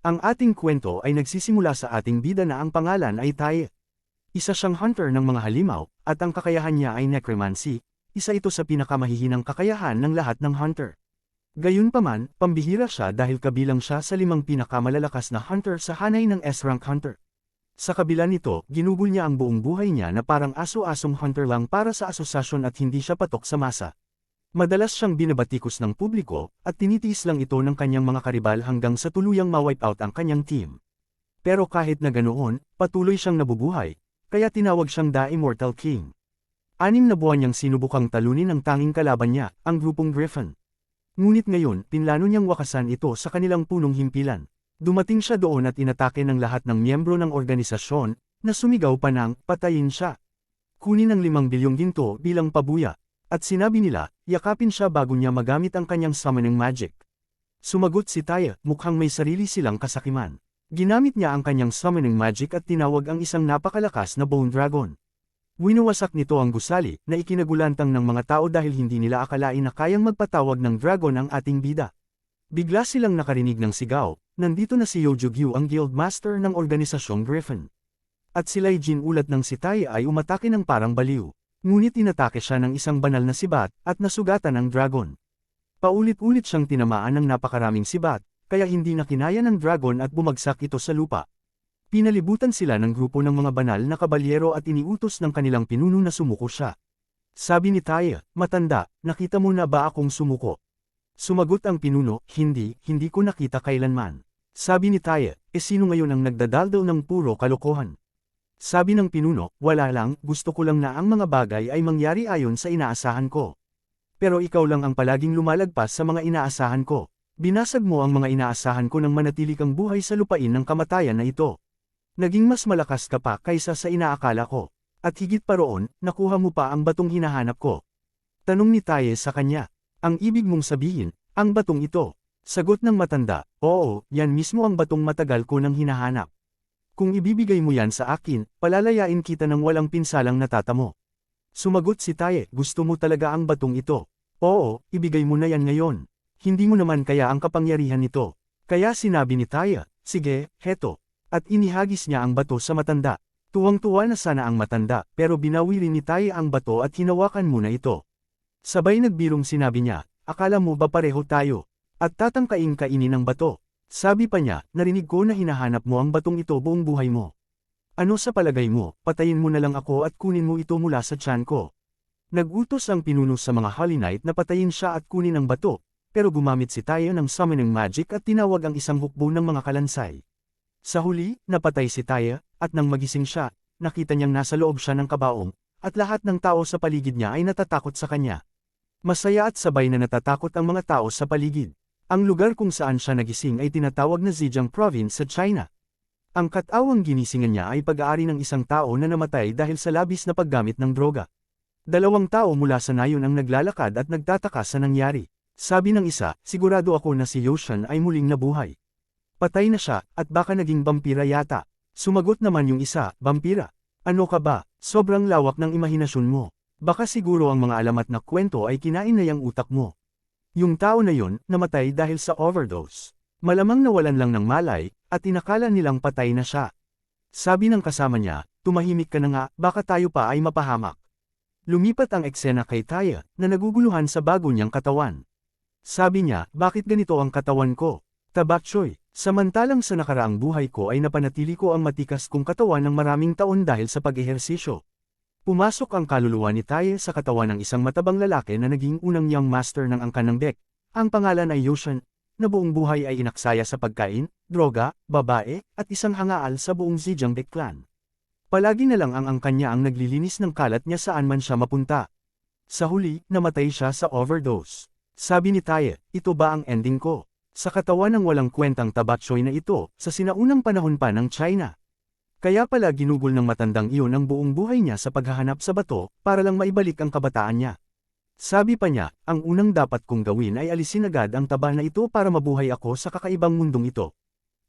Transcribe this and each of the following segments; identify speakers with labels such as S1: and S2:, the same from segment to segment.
S1: Ang ating kwento ay nagsisimula sa ating bida na ang pangalan ay Taye. Isa siyang hunter ng mga halimaw, at ang kakayahan niya ay necromancy, isa ito sa pinakamahihinang kakayahan ng lahat ng hunter. Gayunpaman, pambihira siya dahil kabilang siya sa limang pinakamalalakas na hunter sa hanay ng S-rank hunter. Sa kabila nito, ginugol niya ang buong buhay niya na parang aso-asong hunter lang para sa asosasyon at hindi siya patok sa masa. Madalas siyang binabatikos ng publiko, at tinitiis lang ito ng kanyang mga karibal hanggang sa tuluyang ma-wipe out ang kanyang team. Pero kahit na ganoon, patuloy siyang nabubuhay, kaya tinawag siyang The Immortal King. Anim na buwan niyang sinubukang talunin ang tanging kalaban niya, ang grupong Griffin. Ngunit ngayon, pinlano niyang wakasan ito sa kanilang punong himpilan. Dumating siya doon at inatake ng lahat ng miyembro ng organisasyon, na sumigaw pa ng, patayin siya. Kunin ang limang bilyong ginto bilang pabuya, at sinabi nila, yakapin siya bago niya magamit ang kanyang summoning magic. Sumagot si Taya, mukhang may sarili silang kasakiman. Ginamit niya ang kanyang summoning magic at tinawag ang isang napakalakas na bone dragon. Winawasak nito ang gusali na ikinagulantang ng mga tao dahil hindi nila akalain na kayang magpatawag ng dragon ang ating bida. Bigla silang nakarinig ng sigaw, nandito na si Yojugyu ang guild master ng organisasyong Griffin. At sila'y ginulat ng si Taya ay umatake ng parang baliw. Ngunit inatake siya ng isang banal na sibat, at nasugatan ng dragon. Paulit-ulit siyang tinamaan ng napakaraming sibat, kaya hindi na kinaya ng dragon at bumagsak ito sa lupa. Pinalibutan sila ng grupo ng mga banal na kabalyero at iniutos ng kanilang pinuno na sumuko siya. Sabi ni Taya, matanda, nakita mo na ba akong sumuko? Sumagot ang pinuno, hindi, hindi ko nakita kailanman. Sabi ni Taya, e sino ngayon ang nagdadaldaw ng puro kalokohan? Sabi ng pinuno, wala lang, gusto ko lang na ang mga bagay ay mangyari ayon sa inaasahan ko. Pero ikaw lang ang palaging lumalagpas sa mga inaasahan ko. Binasag mo ang mga inaasahan ko nang manatili kang buhay sa lupain ng kamatayan na ito. Naging mas malakas ka pa kaysa sa inaakala ko. At higit pa roon, nakuha mo pa ang batong hinahanap ko. Tanong ni Taye sa kanya, ang ibig mong sabihin, ang batong ito. Sagot ng matanda, oo, yan mismo ang batong matagal ko nang hinahanap. Kung ibibigay mo yan sa akin, palalayain kita ng walang pinsalang natatamo. Sumagot si Taye, gusto mo talaga ang batong ito. Oo, ibigay mo na yan ngayon. Hindi mo naman kaya ang kapangyarihan nito. Kaya sinabi ni Taye, sige, heto. At inihagis niya ang bato sa matanda. Tuwang-tuwa na sana ang matanda, pero binawi rin ni Taye ang bato at hinawakan muna ito. Sabay nagbirong sinabi niya, akala mo ba pareho tayo? At tatangkaing kainin ang bato. Sabi pa niya, narinig ko na hinahanap mo ang batong ito buong buhay mo. Ano sa palagay mo, patayin mo na lang ako at kunin mo ito mula sa tiyan ko. Nagutos ang pinuno sa mga Holy Knight na patayin siya at kunin ang bato, pero gumamit si Tayo ng summoning magic at tinawag ang isang hukbo ng mga kalansay. Sa huli, napatay si Tayo, at nang magising siya, nakita niyang nasa loob siya ng kabaong, at lahat ng tao sa paligid niya ay natatakot sa kanya. Masaya at sabay na natatakot ang mga tao sa paligid. Ang lugar kung saan siya nagising ay tinatawag na Zhejiang Province sa China. Ang katawang ginisingan niya ay pag-aari ng isang tao na namatay dahil sa labis na paggamit ng droga. Dalawang tao mula sa nayon ang naglalakad at nagtataka sa nangyari. Sabi ng isa, sigurado ako na si Yoshan ay muling nabuhay. Patay na siya, at baka naging vampira yata. Sumagot naman yung isa, vampira. Ano ka ba? Sobrang lawak ng imahinasyon mo. Baka siguro ang mga alamat na kwento ay kinain na yung utak mo. Yung tao na yun, namatay dahil sa overdose. Malamang nawalan lang ng malay, at inakala nilang patay na siya. Sabi ng kasama niya, tumahimik ka na nga, baka tayo pa ay mapahamak. Lumipat ang eksena kay Taya, na naguguluhan sa bago niyang katawan. Sabi niya, bakit ganito ang katawan ko? Tabakchoy, samantalang sa nakaraang buhay ko ay napanatili ko ang matikas kong katawan ng maraming taon dahil sa pag-ehersisyo. Pumasok ang kaluluwa ni Taye sa katawan ng isang matabang lalaki na naging unang young master ng angkan ng Bek. Ang pangalan ay Yoshan, na buong buhay ay inaksaya sa pagkain, droga, babae, at isang hangaal sa buong Zhejiang Bek clan. Palagi na lang ang angkan niya ang naglilinis ng kalat niya saan man siya mapunta. Sa huli, namatay siya sa overdose. Sabi ni Taye, ito ba ang ending ko? Sa katawan ng walang kwentang tabatsoy na ito, sa sinaunang panahon pa ng China. Kaya pala ginugol ng matandang iyon ang buong buhay niya sa paghahanap sa bato, para lang maibalik ang kabataan niya. Sabi pa niya, ang unang dapat kong gawin ay alisin agad ang taba na ito para mabuhay ako sa kakaibang mundong ito.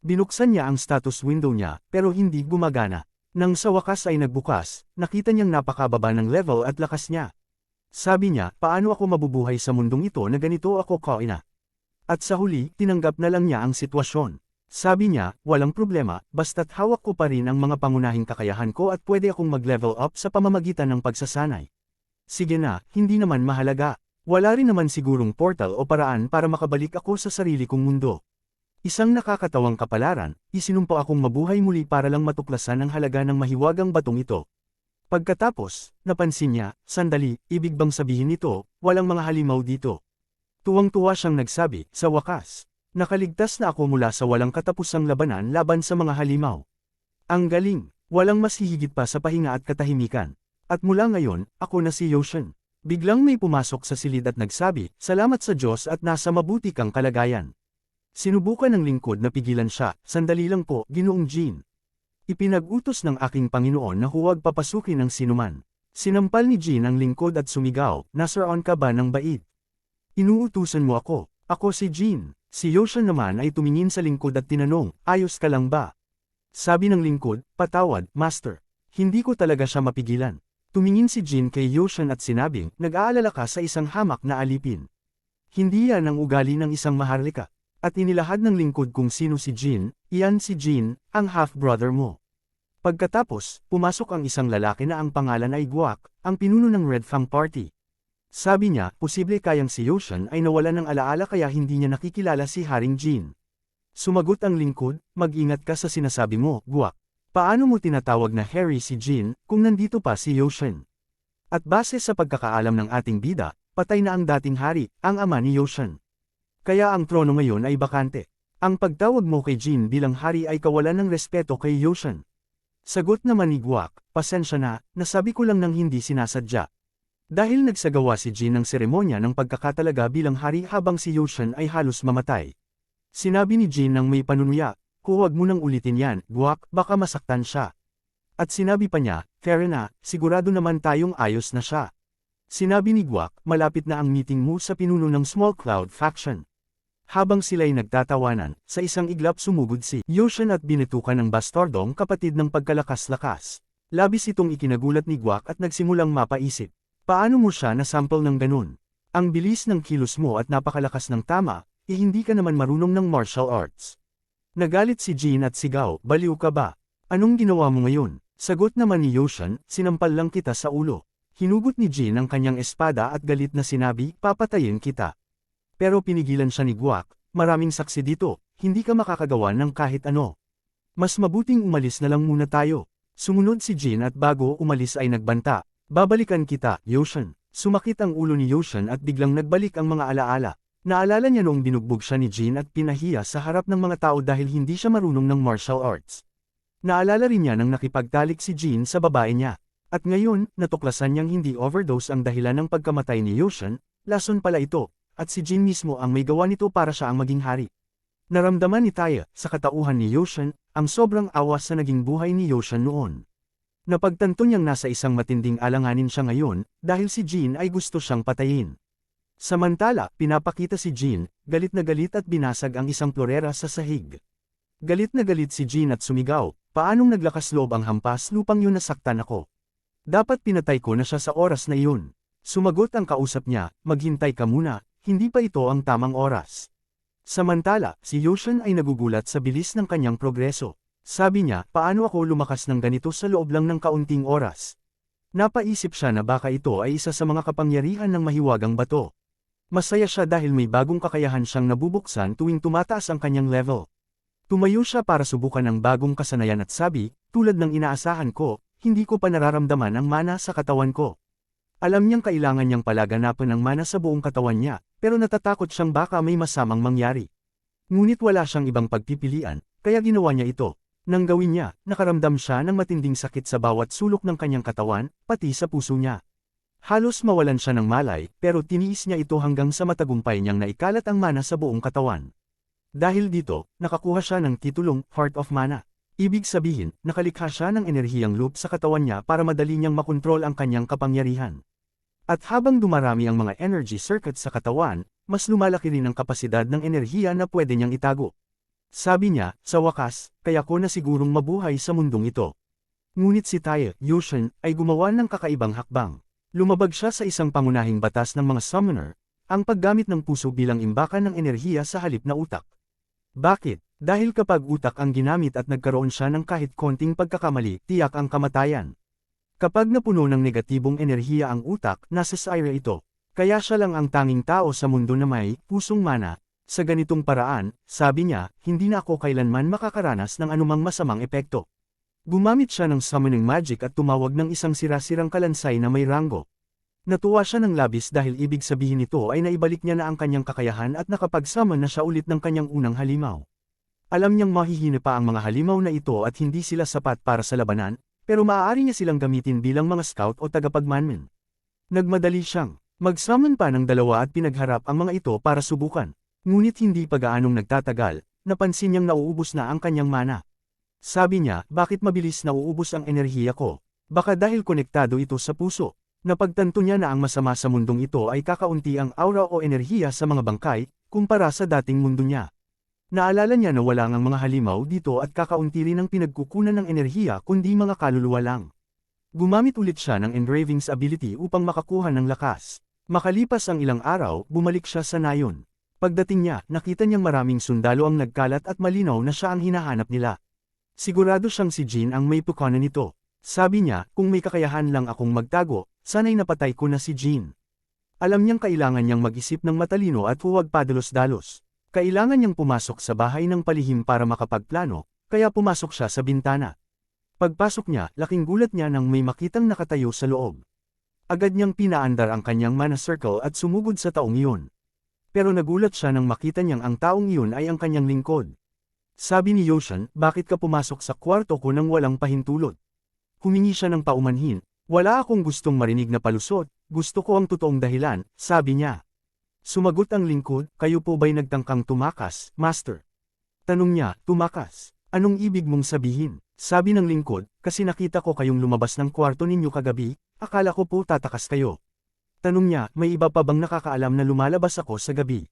S1: Binuksan niya ang status window niya, pero hindi gumagana. Nang sa wakas ay nagbukas, nakita niyang napakababa ng level at lakas niya. Sabi niya, paano ako mabubuhay sa mundong ito na ganito ako kaina? At sa huli, tinanggap na lang niya ang sitwasyon. Sabi niya, walang problema, basta't hawak ko pa rin ang mga pangunahing kakayahan ko at pwede akong mag-level up sa pamamagitan ng pagsasanay. Sige na, hindi naman mahalaga. Wala rin naman sigurong portal o paraan para makabalik ako sa sarili kong mundo. Isang nakakatawang kapalaran, isinumpa akong mabuhay muli para lang matuklasan ang halaga ng mahiwagang batong ito. Pagkatapos, napansin niya, sandali, ibig bang sabihin nito, walang mga halimaw dito. Tuwang-tuwa siyang nagsabi, sa wakas, nakaligtas na ako mula sa walang katapusang labanan laban sa mga halimaw. Ang galing, walang mas hihigit pa sa pahinga at katahimikan. At mula ngayon, ako na si Yoshin. Biglang may pumasok sa silid at nagsabi, salamat sa Diyos at nasa mabuti kang kalagayan. Sinubukan ng lingkod na pigilan siya, sandali lang po, ginoong Jean. Ipinag-utos ng aking Panginoon na huwag papasukin ng sinuman. Sinampal ni Jean ang lingkod at sumigaw, nasaraon ka ba ng bait? Inuutusan mo ako, ako si Jean. Si Yoshan naman ay tumingin sa lingkod at tinanong, ayos ka lang ba? Sabi ng lingkod, patawad, master. Hindi ko talaga siya mapigilan. Tumingin si Jean kay Yoshan at sinabing, nag-aalala ka sa isang hamak na alipin. Hindi yan ang ugali ng isang maharlika. At inilahad ng lingkod kung sino si Jean, iyan si Jean, ang half-brother mo. Pagkatapos, pumasok ang isang lalaki na ang pangalan ay Guak, ang pinuno ng Red Fang Party. Sabi niya, posible kayang si Yoshan ay nawala ng alaala kaya hindi niya nakikilala si Haring Jean. Sumagot ang lingkod, mag-ingat ka sa sinasabi mo, Guak. Paano mo tinatawag na Harry si Jean, kung nandito pa si Yoshan? At base sa pagkakaalam ng ating bida, patay na ang dating hari, ang ama ni Yoshan. Kaya ang trono ngayon ay bakante. Ang pagtawag mo kay Jean bilang hari ay kawalan ng respeto kay Yoshan. Sagot naman ni Guak, pasensya na, nasabi ko lang ng hindi sinasadya. Dahil nagsagawa si Jin ng seremonya ng pagkakatalaga bilang hari habang si Yoshan ay halos mamatay. Sinabi ni Jin ng may panunuya, huwag mo nang ulitin yan, guwak, baka masaktan siya. At sinabi pa niya, fair na, sigurado naman tayong ayos na siya. Sinabi ni Guak, malapit na ang meeting mo sa pinuno ng Small Cloud Faction. Habang sila'y nagtatawanan, sa isang iglap sumugod si Yoshan at binetukan ng bastardong kapatid ng pagkalakas-lakas. Labis itong ikinagulat ni Guak at nagsimulang mapaisip. Paano mo siya nasample ng ganun? Ang bilis ng kilos mo at napakalakas ng tama, eh hindi ka naman marunong ng martial arts. Nagalit si Jean at sigaw, baliw ka ba? Anong ginawa mo ngayon? Sagot naman ni Yoshan, sinampal lang kita sa ulo. Hinugot ni Jean ang kanyang espada at galit na sinabi, papatayin kita. Pero pinigilan siya ni Guak, maraming saksi dito, hindi ka makakagawa ng kahit ano. Mas mabuting umalis na lang muna tayo. Sumunod si Jean at bago umalis ay nagbanta, Babalikan kita, Yoshan. Sumakit ang ulo ni Yoshan at biglang nagbalik ang mga alaala. Naalala niya noong binugbog siya ni Jin at pinahiya sa harap ng mga tao dahil hindi siya marunong ng martial arts. Naalala rin niya nang nakipagtalik si Jin sa babae niya. At ngayon, natuklasan niyang hindi overdose ang dahilan ng pagkamatay ni Yoshan, lason pala ito, at si Jin mismo ang may gawa nito para siya ang maging hari. Naramdaman ni Taya, sa katauhan ni Yoshan, ang sobrang awas sa naging buhay ni Yoshan noon. Napagtanto niyang nasa isang matinding alanganin siya ngayon, dahil si Jean ay gusto siyang patayin. Samantala, pinapakita si Jean, galit na galit at binasag ang isang florera sa sahig. Galit na galit si Jean at sumigaw, paanong naglakas loob ang hampas lupang yun nasaktan ako. Dapat pinatay ko na siya sa oras na iyon. Sumagot ang kausap niya, maghintay ka muna, hindi pa ito ang tamang oras. Samantala, si Yoshan ay nagugulat sa bilis ng kanyang progreso. Sabi niya, paano ako lumakas ng ganito sa loob lang ng kaunting oras? Napaisip siya na baka ito ay isa sa mga kapangyarihan ng mahiwagang bato. Masaya siya dahil may bagong kakayahan siyang nabubuksan tuwing tumataas ang kanyang level. Tumayo siya para subukan ang bagong kasanayan at sabi, tulad ng inaasahan ko, hindi ko pa nararamdaman ang mana sa katawan ko. Alam niyang kailangan niyang palaganapan ng mana sa buong katawan niya, pero natatakot siyang baka may masamang mangyari. Ngunit wala siyang ibang pagpipilian, kaya ginawa niya ito. Nang gawin niya, nakaramdam siya ng matinding sakit sa bawat sulok ng kanyang katawan, pati sa puso niya. Halos mawalan siya ng malay, pero tiniis niya ito hanggang sa matagumpay niyang naikalat ang mana sa buong katawan. Dahil dito, nakakuha siya ng titulong Heart of Mana. Ibig sabihin, nakalikha siya ng enerhiyang loop sa katawan niya para madali niyang makontrol ang kanyang kapangyarihan. At habang dumarami ang mga energy circuits sa katawan, mas lumalaki rin ang kapasidad ng enerhiya na pwede niyang itago. Sabi niya, sa wakas, kaya ko na sigurong mabuhay sa mundong ito. Ngunit si Tae, Yushin, ay gumawa ng kakaibang hakbang. Lumabag siya sa isang pangunahing batas ng mga summoner, ang paggamit ng puso bilang imbakan ng enerhiya sa halip na utak. Bakit? Dahil kapag utak ang ginamit at nagkaroon siya ng kahit konting pagkakamali, tiyak ang kamatayan. Kapag napuno ng negatibong enerhiya ang utak, nasa Syra ito. Kaya siya lang ang tanging tao sa mundo na may pusong mana. Sa ganitong paraan, sabi niya, hindi na ako kailanman makakaranas ng anumang masamang epekto. Gumamit siya ng summoning magic at tumawag ng isang sira-sirang kalansay na may rango. Natuwa siya ng labis dahil ibig sabihin nito ay naibalik niya na ang kanyang kakayahan at nakapag-summon na siya ulit ng kanyang unang halimaw. Alam niyang mahihina pa ang mga halimaw na ito at hindi sila sapat para sa labanan, pero maaari niya silang gamitin bilang mga scout o tagapagmanman. Nagmadali siyang mag-summon pa ng dalawa at pinagharap ang mga ito para subukan. Ngunit hindi pa gaanong nagtatagal, napansin niyang nauubos na ang kanyang mana. Sabi niya, bakit mabilis nauubos ang enerhiya ko? Baka dahil konektado ito sa puso. Napagtanto niya na ang masama sa mundong ito ay kakaunti ang aura o enerhiya sa mga bangkay, kumpara sa dating mundo niya. Naalala niya na wala ngang mga halimaw dito at kakaunti rin ang pinagkukunan ng enerhiya kundi mga kaluluwa lang. Gumamit ulit siya ng engravings ability upang makakuha ng lakas. Makalipas ang ilang araw, bumalik siya sa nayon. Pagdating niya, nakita niyang maraming sundalo ang nagkalat at malinaw na siya ang hinahanap nila. Sigurado siyang si Jean ang may pukana nito. Sabi niya, kung may kakayahan lang akong magtago, sana'y napatay ko na si Jean. Alam niyang kailangan niyang mag-isip ng matalino at huwag padalos-dalos. Kailangan niyang pumasok sa bahay ng palihim para makapagplano, kaya pumasok siya sa bintana. Pagpasok niya, laking gulat niya nang may makitang nakatayo sa loob. Agad niyang pinaandar ang kanyang mana circle at sumugod sa taong iyon. Pero nagulat siya nang makita niyang ang taong iyon ay ang kanyang lingkod. Sabi ni Yoshan, bakit ka pumasok sa kwarto ko nang walang pahintulot? Humingi siya ng paumanhin, wala akong gustong marinig na palusot, gusto ko ang totoong dahilan, sabi niya. Sumagot ang lingkod, kayo po ba'y nagtangkang tumakas, master? Tanong niya, tumakas. Anong ibig mong sabihin? Sabi ng lingkod, kasi nakita ko kayong lumabas ng kwarto ninyo kagabi, akala ko po tatakas kayo. Tanong niya, may iba pa bang nakakaalam na lumalabas ako sa gabi?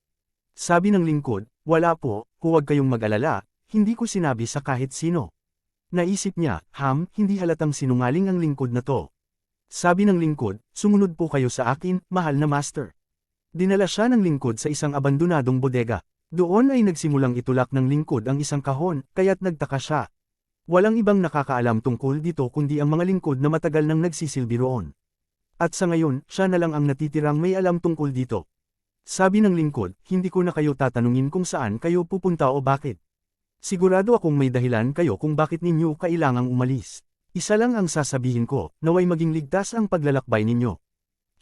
S1: Sabi ng lingkod, wala po, huwag kayong mag-alala, hindi ko sinabi sa kahit sino. Naisip niya, ham, hindi halatang sinungaling ang lingkod na to. Sabi ng lingkod, sumunod po kayo sa akin, mahal na master. Dinala siya ng lingkod sa isang abandonadong bodega. Doon ay nagsimulang itulak ng lingkod ang isang kahon, kaya't nagtaka siya. Walang ibang nakakaalam tungkol dito kundi ang mga lingkod na matagal nang nagsisilbi roon. At sa ngayon, siya na lang ang natitirang may alam tungkol dito. Sabi ng lingkod, hindi ko na kayo tatanungin kung saan kayo pupunta o bakit. Sigurado akong may dahilan kayo kung bakit ninyo kailangang umalis. Isa lang ang sasabihin ko, naway maging ligtas ang paglalakbay ninyo.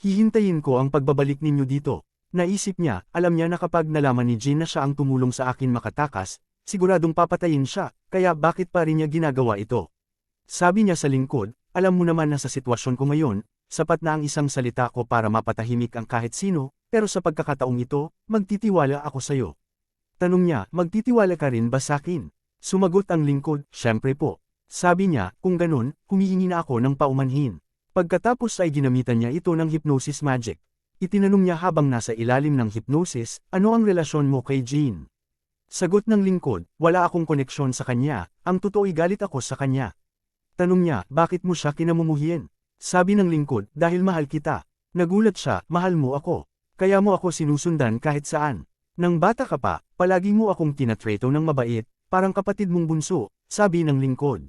S1: Hihintayin ko ang pagbabalik ninyo dito. Naisip niya, alam niya na kapag nalaman ni Jean na siya ang tumulong sa akin makatakas, siguradong papatayin siya, kaya bakit pa rin niya ginagawa ito? Sabi niya sa lingkod, alam mo naman na sa sitwasyon ko ngayon, sapat na ang isang salita ko para mapatahimik ang kahit sino, pero sa pagkakataong ito, magtitiwala ako sayo. Tanong niya, magtitiwala ka rin ba sa akin? Sumagot ang lingkod, syempre po. Sabi niya, kung ganun, humihingi na ako ng paumanhin. Pagkatapos ay ginamitan niya ito ng hypnosis magic. Itinanong niya habang nasa ilalim ng hypnosis, ano ang relasyon mo kay Jean? Sagot ng lingkod, wala akong koneksyon sa kanya, ang totoo'y galit ako sa kanya. Tanong niya, bakit mo siya kinamumuhiin? Sabi ng lingkod, dahil mahal kita. Nagulat siya, mahal mo ako. Kaya mo ako sinusundan kahit saan. Nang bata ka pa, palagi mo akong tinatreto ng mabait, parang kapatid mong bunso, sabi ng lingkod.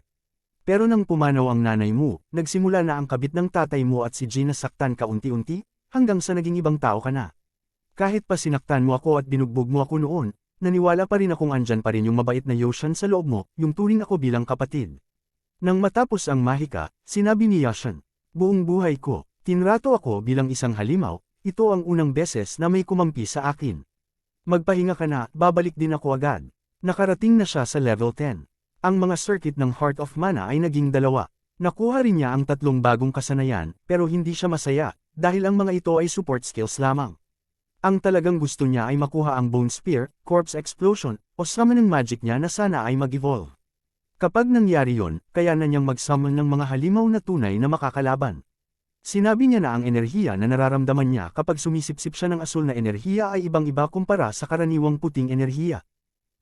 S1: Pero nang pumanaw ang nanay mo, nagsimula na ang kabit ng tatay mo at si Gina saktan ka unti-unti, hanggang sa naging ibang tao ka na. Kahit pa sinaktan mo ako at binugbog mo ako noon, naniwala pa rin akong andyan pa rin yung mabait na Yoshan sa loob mo, yung turing ako bilang kapatid. Nang matapos ang mahika, sinabi ni Yoshan, buong buhay ko, tinrato ako bilang isang halimaw, ito ang unang beses na may kumampi sa akin. Magpahinga ka na, babalik din ako agad. Nakarating na siya sa level 10. Ang mga circuit ng Heart of Mana ay naging dalawa. Nakuha rin niya ang tatlong bagong kasanayan, pero hindi siya masaya, dahil ang mga ito ay support skills lamang. Ang talagang gusto niya ay makuha ang Bone Spear, Corpse Explosion, o summoning magic niya na sana ay mag-evolve. Kapag nangyari yon, kaya na niyang mag-summon ng mga halimaw na tunay na makakalaban. Sinabi niya na ang enerhiya na nararamdaman niya kapag sumisipsip siya ng asul na enerhiya ay ibang-iba kumpara sa karaniwang puting enerhiya.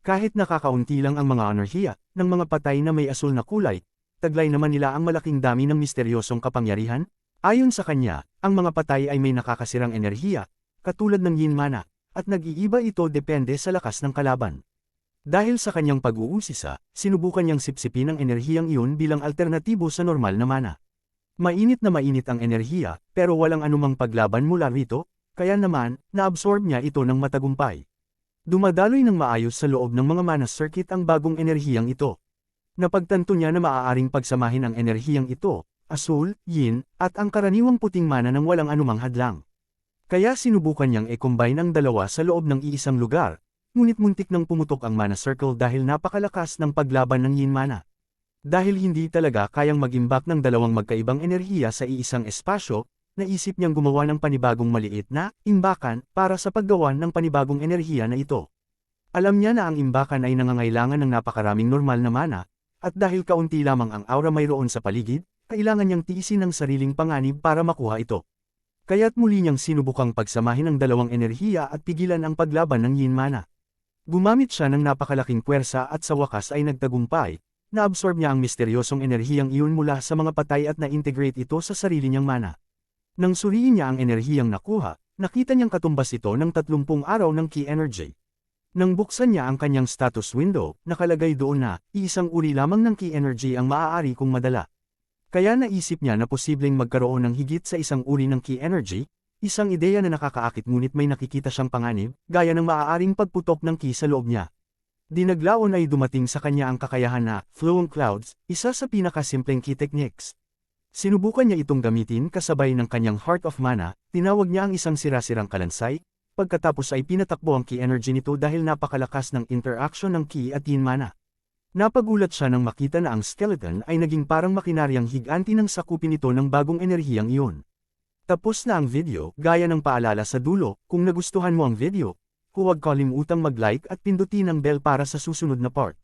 S1: Kahit nakakaunti lang ang mga enerhiya, ng mga patay na may asul na kulay, taglay naman nila ang malaking dami ng misteryosong kapangyarihan? Ayon sa kanya, ang mga patay ay may nakakasirang enerhiya, katulad ng yin mana, at nag-iiba ito depende sa lakas ng kalaban. Dahil sa kanyang pag-uusisa, sinubukan niyang sipsipin ang enerhiyang iyon bilang alternatibo sa normal na mana. Mainit na mainit ang enerhiya, pero walang anumang paglaban mula rito, kaya naman, naabsorb niya ito ng matagumpay. Dumadaloy ng maayos sa loob ng mga mana circuit ang bagong enerhiyang ito. Napagtanto niya na maaaring pagsamahin ang enerhiyang ito, asul, yin, at ang karaniwang puting mana ng walang anumang hadlang. Kaya sinubukan niyang i-combine ang dalawa sa loob ng iisang lugar, ngunit muntik nang pumutok ang mana circle dahil napakalakas ng paglaban ng yin mana. Dahil hindi talaga kayang mag-imbak ng dalawang magkaibang enerhiya sa iisang espasyo, naisip niyang gumawa ng panibagong maliit na imbakan para sa paggawa ng panibagong enerhiya na ito. Alam niya na ang imbakan ay nangangailangan ng napakaraming normal na mana, at dahil kaunti lamang ang aura mayroon sa paligid, kailangan niyang tiisin ang sariling panganib para makuha ito. Kaya't muli niyang sinubukang pagsamahin ang dalawang enerhiya at pigilan ang paglaban ng yin mana. Gumamit siya ng napakalaking puwersa at sa wakas ay nagtagumpay, naabsorb niya ang misteryosong enerhiyang iyon mula sa mga patay at na-integrate ito sa sarili niyang mana. Nang suriin niya ang enerhiyang nakuha, nakita niyang katumbas ito ng 30 araw ng key energy. Nang buksan niya ang kanyang status window, nakalagay doon na, iisang uri lamang ng key energy ang maaari kong madala. Kaya naisip niya na posibleng magkaroon ng higit sa isang uri ng key energy, isang ideya na nakakaakit ngunit may nakikita siyang panganib, gaya ng maaaring pagputok ng key sa loob niya. Dinaglaon ay dumating sa kanya ang kakayahan na, flowing clouds, isa sa pinakasimpleng key techniques. Sinubukan niya itong gamitin kasabay ng kanyang Heart of Mana, tinawag niya ang isang sira-sirang kalansay, pagkatapos ay pinatakbo ang key energy nito dahil napakalakas ng interaction ng key at yin mana. Napagulat siya nang makita na ang skeleton ay naging parang makinaryang higanti ng sakupin ito ng bagong enerhiyang iyon. Tapos na ang video, gaya ng paalala sa dulo, kung nagustuhan mo ang video, huwag kalimutang mag-like at pindutin ang bell para sa susunod na part.